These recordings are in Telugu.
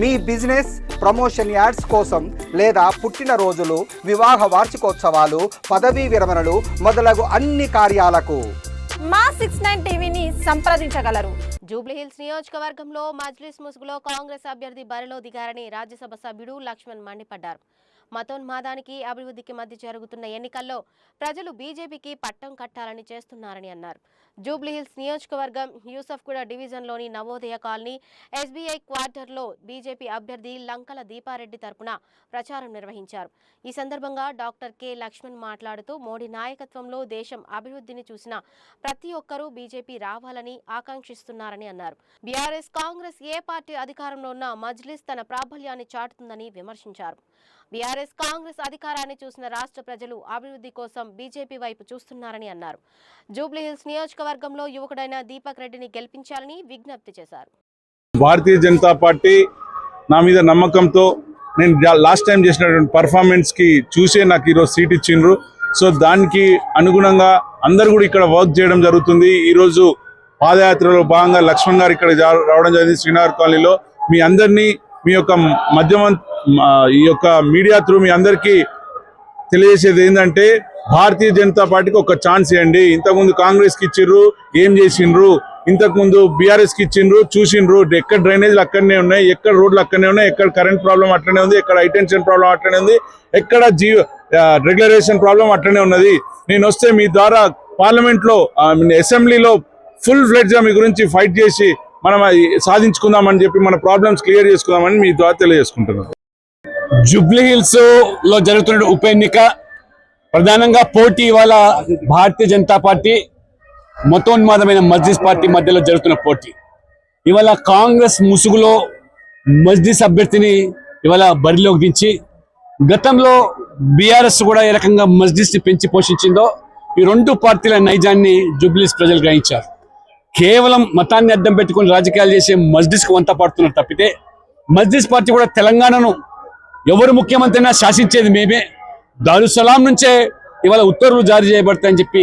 మీ బిజినెస్ ప్రమోషన్ యాడ్స్ కోసం లేదా పుట్టినరోజులు వివాహ వార్షికోత్సవాలు పదవీ విరమణలు మొదలగు అన్ని కార్యాలకు. మా సిక్స్ నైన్ టీవీని సంప్రదించగలరు. జూబ్లీహిల్స్ నియోజకవర్గంలో మజ్లిస్ ముసుగులో కాంగ్రెస్ అభ్యర్థి బరిలో దిగారని రాజ్యసభ సభ్యుడు లక్ష్మణ్ మండిపడ్డారు. మతోన్మాదానికి అభివృద్ధికి మధ్య జరుగుతున్న ఎన్నికల్లో ప్రజలు బీజేపీకి పట్టం కట్టాలని చేస్తున్నారని అన్నారు. జూబ్లీహిల్స్ నియోజకవర్గం యూసఫ్గూడ డివిజన్లోని నవోదయ కాలనీ ఎస్బీఐ క్వార్టర్లో బీజేపీ అభ్యర్థి లంకల దీపారెడ్డి తరపున ప్రచారం నిర్వహించారు. ఈ సందర్భంగా డాక్టర్ కె. లక్ష్మణ్ మాట్లాడుతూ మోడీ నాయకత్వంలో దేశం అభివృద్ధిని చూసిన ప్రతి ఒక్కరూ బీజేపీ రావాలని ఆకాంక్షిస్తున్నారని అన్నారు. బీఆర్ఎస్ కాంగ్రెస్ ఏ పార్టీ అధికారంలో ఉన్న మజ్లిస్ తన ప్రాబల్యాన్ని చాటుతుందని విమర్శించారు. బీఆర్ఎస్ కాంగ్రెస్ అధికారాన్ని చూసిన రాష్ట్ర ప్రజలు అభివృద్ధి కోసం బీజేపీ వైపు చూస్తున్నారని అన్నారు. జూబ్లీహిల్స్ నియోజకవర్గంలో యువకుడైన దీపక్ రెడ్డిని గెలిపించాలని విజ్ఞప్తి చేశారు. భారతీయ జనతా పార్టీ నా మీద నమ్మకంతో నేను లాస్ట్ టైం చేసినటువంటి పర్ఫార్మెన్స్కి చూసే నాకు ఈరోజు సీట్ ఇచ్చిండ్రు. సో దానికి అనుగుణంగా అందరు కూడా ఇక్కడ వర్క్ చేయడం జరుగుతుంది. ఈరోజు పాదయాత్రలో భాగంగా లక్ష్మణ్ గారు ఇక్కడ రావడం జరిగింది శ్రీనగర్ కాలనీలో. మీ అందరినీ మీ యొక్క మధ్యమం ఈ యొక్క మీడియా త్రూ మీ అందరికీ తెలియజేసేది ఏంటంటే భారతీయ జనతా పార్టీకి ఒక ఛాన్స్ ఇవ్వండి. ఇంతకుముందు కాంగ్రెస్కి ఇచ్చిండ్రు ఏం చేసిండ్రు? ఇంతకుముందు బీఆర్ఎస్కి ఇచ్చిండ్రు చూసిండ్రు. ఎక్కడ డ్రైనేజ్లు అక్కడనే ఉన్నాయి ఎక్కడ రోడ్లు అక్కడనే ఉన్నాయి ఎక్కడ కరెంట్ ప్రాబ్లం అట్లనే ఉంది ఎక్కడ హైటెన్షన్ ప్రాబ్లం అట్లనే ఉంది ఎక్కడ జీ రెగ్యులరేషన్ ప్రాబ్లం అట్లనే ఉన్నది. నేను వస్తే మీ ద్వారా పార్లమెంట్లో అసెంబ్లీలో ఫుల్ ఫ్లెడ్జ్గా మీ గురించి ఫైట్ చేసి మనం అది సాధించుకుందామని చెప్పి మన ప్రాబ్లమ్స్ క్లియర్ చేసుకుందామని మీ ద్వారా తెలియజేసుకుంటున్నాం. జుబ్లీ హిల్స్లో జరుగుతున్న ఉప ఎన్నిక ప్రధానంగా పోటీ ఇవాళ భారతీయ జనతా పార్టీ మతోన్మాదమైన మజ్లిస్ పార్టీ మధ్యలో జరుగుతున్న పోటీ. ఇవాళ కాంగ్రెస్ ముసుగులో మజ్లిస్ అభ్యర్థిని ఇవాళ బరిలోకి దించి గతంలో బీఆర్ఎస్ కూడా ఏ రకంగా మజ్లిస్ని పెంచి పోషించిందో ఈ రెండు పార్టీల నైజాన్ని జుబ్లీస్ ప్రజలు గ్రహించారు. కేవలం మతాన్ని అడ్డం పెట్టుకుని రాజకీయాలు చేసే మజ్లిస్కు వంత పడుతున్నారు తప్పితే మజ్లిస్ పార్టీ కూడా తెలంగాణను ఎవరు ముఖ్యమంత్రి అయినా శాసించేది మేమే. దారుసలాం నుంచే ఇవాళ ఉత్తర్వులు జారీ చేయబడతాయని చెప్పి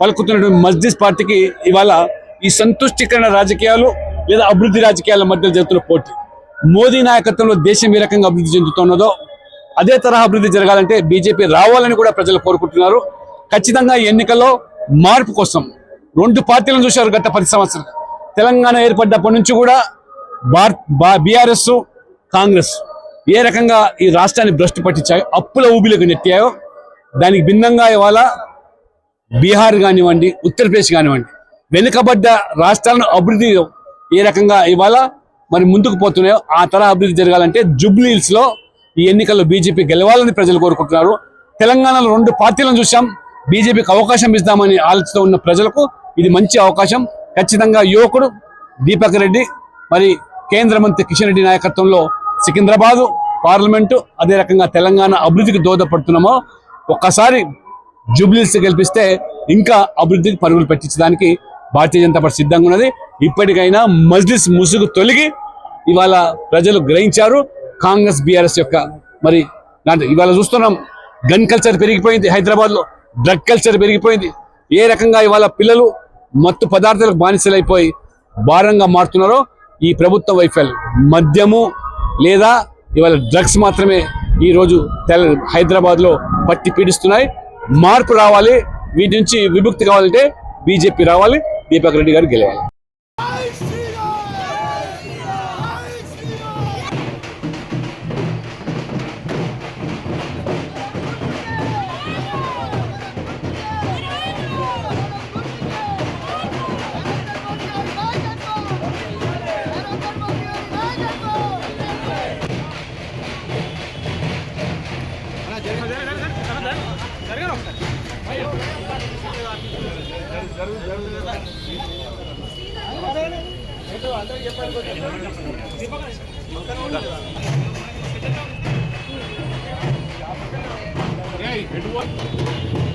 పలుకుతున్నటువంటి మజ్లిస్ పార్టీకి ఇవాళ ఈ సంతుష్టికరణ రాజకీయాలు లేదా అభివృద్ధి రాజకీయాల మధ్య జరుగుతున్న పోటీ మోదీ నాయకత్వంలో దేశం ఏ రకంగా అభివృద్ధి చెందుతున్నదో అదే తరహా అభివృద్ధి జరగాలంటే బీజేపీ రావాలని కూడా ప్రజలు కోరుకుంటున్నారు. ఖచ్చితంగా ఎన్నికల్లో మార్పు కోసం రెండు పార్టీలను చూశారు గత పది సంవత్సరాలు. తెలంగాణ ఏర్పడ్డప్పటి నుంచి కూడా భారత్ బీఆర్ఎస్ కాంగ్రెస్ ఏ రకంగా ఈ రాష్ట్రాన్ని భ్రష్టు పట్టించాయో అప్పుల ఊబిలకు నెట్టాయో దానికి భిన్నంగా ఇవాళ బీహార్ కానివ్వండి ఉత్తరప్రదేశ్ కానివ్వండి వెనుకబడ్డ రాష్ట్రాలను అభివృద్ధి ఏ రకంగా ఇవాళ మరి ముందుకు పోతున్నాయో ఆ తరహా అభివృద్ధి జరగాలంటే జుబ్లీహిల్స్లో ఈ ఎన్నికల్లో బీజేపీ గెలవాలని ప్రజలు కోరుకుంటున్నారు. తెలంగాణలో రెండు పార్టీలను చూసాం బీజేపీకి అవకాశం ఇస్తామని ఆలోచన ఉన్న ప్రజలకు ఇది మంచి అవకాశం. ఖచ్చితంగా యువకుడు దీపక్ రెడ్డి మరి కేంద్ర మంత్రి కిషన్ రెడ్డి నాయకత్వంలో సికింద్రాబాదు పార్లమెంటు అదే రకంగా తెలంగాణ అభివృద్ధికి దోహదపడుతున్నామో ఒక్కసారి జూబ్లీస్ గెలిపిస్తే ఇంకా అభివృద్ధికి పరుగులు పెట్టించడానికి భారతీయ జనతా పార్టీ సిద్ధంగా ఉన్నది. ఇప్పటికైనా మజ్లిస్ ముసుగు తొలగి ఇవాళ ప్రజలు గ్రహించారు. కాంగ్రెస్ బీఆర్ఎస్ యొక్క మరి దాంట్లో ఇవాళ చూస్తున్నాం గన్ కల్చర్ పెరిగిపోయింది హైదరాబాద్లో డ్రగ్ కల్చర్ పెరిగిపోయింది. ఏ రకంగా ఇవాళ పిల్లలు మత్తు పదార్థాలకు బానిసలైపోయి భారంగా మారుతున్నారో ఈ ప్రభుత్వ వైఫల్యం. మద్యము లేదా ఇవాళ డ్రగ్స్ మాత్రమే ఈరోజు తెల్ల తెల పట్టి పీడిస్తున్నాయి. మార్పు రావాలి. వీటి నుంచి విముక్తి కావాలంటే బీజేపీ రావాలి. దీపక్ రెడ్డి గారు గెలవాలి. Thank you.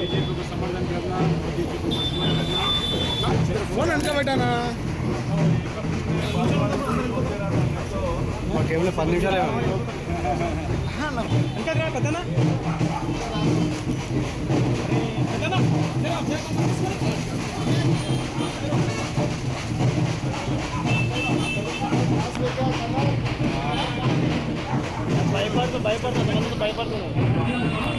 बीजेपी को समर्थन करना मोदी जी को मजबूत करना फोन వెనక పెట్టానా మా కేవలం పది నిమిషాలే ఇంకా రా పెద్దనా భయపడుతూ భయపడుతూ అంతమంది భయపడుతున్నాను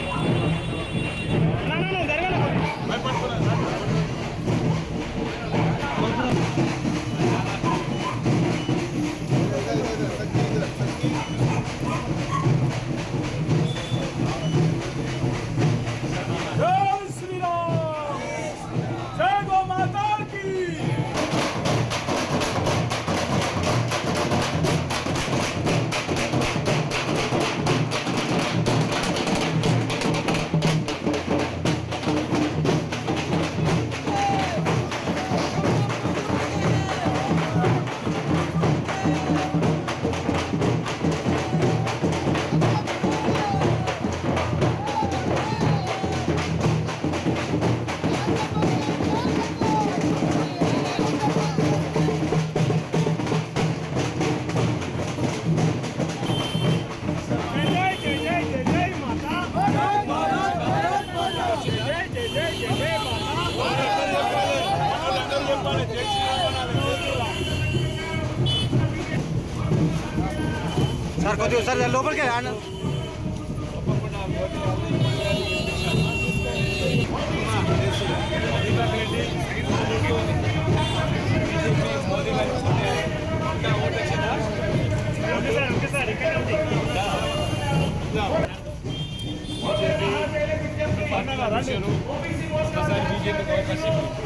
సార్ కొద్దిగా సార్ లోపలికి రాను.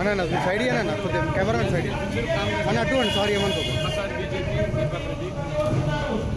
అన్న సైడ్ అన్న? కొద్దిగా కెమెరా సైడ్ అన్న అటువంటి సారీ ఏమనుకో ఒకసారి బీజేపీ దీపక్ చూడాలన్నా భారతీయ జనతా పార్టీ ఓబీసీ అంటే అంటే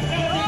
వెళ్ళిపోతాం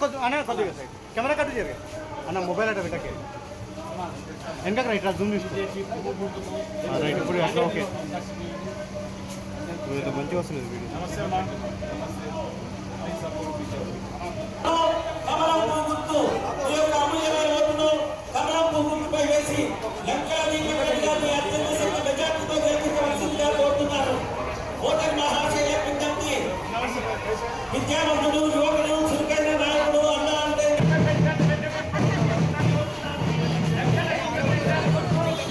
కొంచెం అన్న కొద్దిగా సైడ్. కెమెరా కట్ చేయరు. అన్న మొబైల్ అట వెనక్కి. వెనక రైట్ రా జూమ్ రైట్ ఇప్పుడు అట్లా ఓకే. మంచిగా వస్తుంది వీడియో.